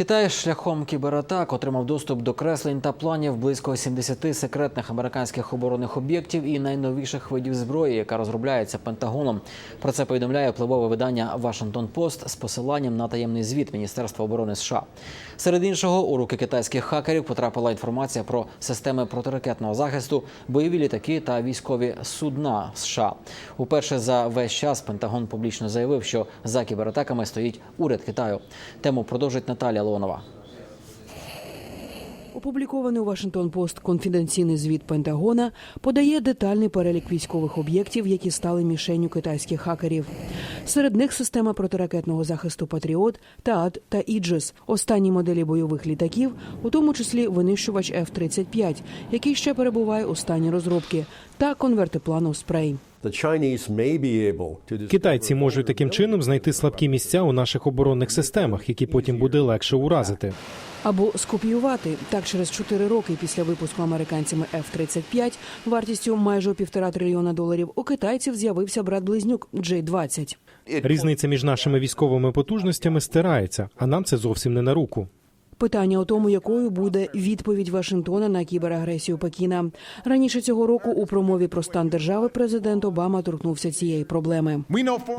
Китай шляхом кібератак отримав доступ до креслень та планів близько 70 секретних американських оборонних об'єктів і найновіших видів зброї, яка розробляється Пентагоном. Про це повідомляє впливове видання Вашингтон Пост з посиланням на таємний звіт Міністерства оборони США. Серед іншого, у руки китайських хакерів потрапила інформація про системи протиракетного захисту, бойові літаки та військові судна США. Уперше за весь час Пентагон публічно заявив, що за кібератаками стоїть уряд Китаю. Тему продовжить Наталія Леонова. Опублікований у Вашингтон Пост конфіденційний звіт Пентагона подає детальний перелік військових об'єктів, які стали мішенню китайських хакерів. Серед них система протиракетного захисту Патріот, ТААД та Іджес, останні моделі бойових літаків, у тому числі винищувач F-35, який ще перебуває у стані розробки, та конвертиплану спрей. The Chinese may be able to discover Китайці можуть таким чином знайти слабкі місця у наших оборонних системах, які потім буде легше уразити. Або скопіювати так через 4 роки після випуску американцями F-35 вартістю майже півтора трильйона доларів у китайців з'явився брат-близнюк J-20. Різниця між нашими військовими потужностями стирається, а нам це зовсім не на руку. Питання у тому, якою буде відповідь Вашингтона на кіберагресію Пекіна. Раніше цього року у промові про стан держави президент Обама торкнувся цієї проблеми.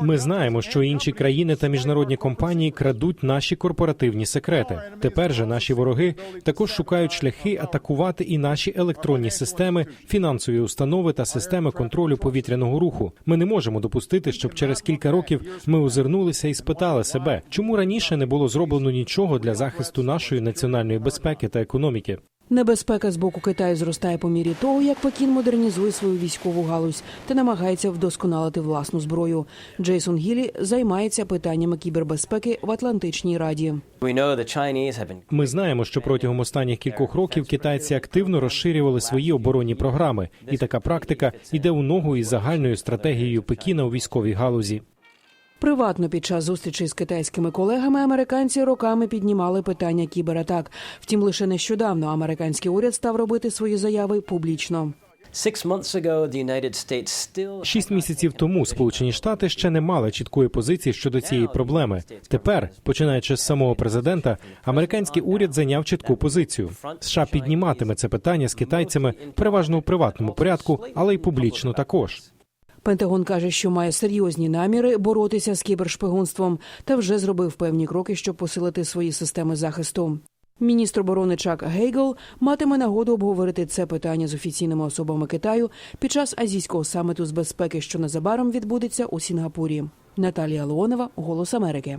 Ми знаємо, що інші країни та міжнародні компанії крадуть наші корпоративні секрети. Тепер же наші вороги також шукають шляхи атакувати і наші електронні системи, фінансові установи та системи контролю повітряного руху. Ми не можемо допустити, щоб через кілька років ми озирнулися і спитали себе, чому раніше не було зроблено нічого для захисту нашої національної безпеки та економіки. Небезпека з боку Китаю зростає по мірі того, як Пекін модернізує свою військову галузь та намагається вдосконалити власну зброю. Джейсон Гілі займається питаннями кібербезпеки в Атлантичній раді. Ми знаємо, що протягом останніх кількох років китайці активно розширювали свої оборонні програми, і така практика йде у ногу із загальною стратегією Пекіна у військовій галузі. Приватно під час зустрічей з китайськими колегами американці роками піднімали питання кібератак. Втім, лише нещодавно американський уряд став робити свої заяви публічно. Шість місяців тому Сполучені Штати ще не мали чіткої позиції щодо цієї проблеми. Тепер, починаючи з самого президента, американський уряд зайняв чітку позицію. США підніматиме це питання з китайцями переважно у приватному порядку, але й публічно також. Пентагон каже, що має серйозні наміри боротися з кібершпигунством та вже зробив певні кроки, щоб посилити свої системи захисту. Міністр оборони Чак Гейгл матиме нагоду обговорити це питання з офіційними особами Китаю під час азійського саміту з безпеки, що незабаром відбудеться у Сінгапурі. Наталія Леонова, Голос Америки.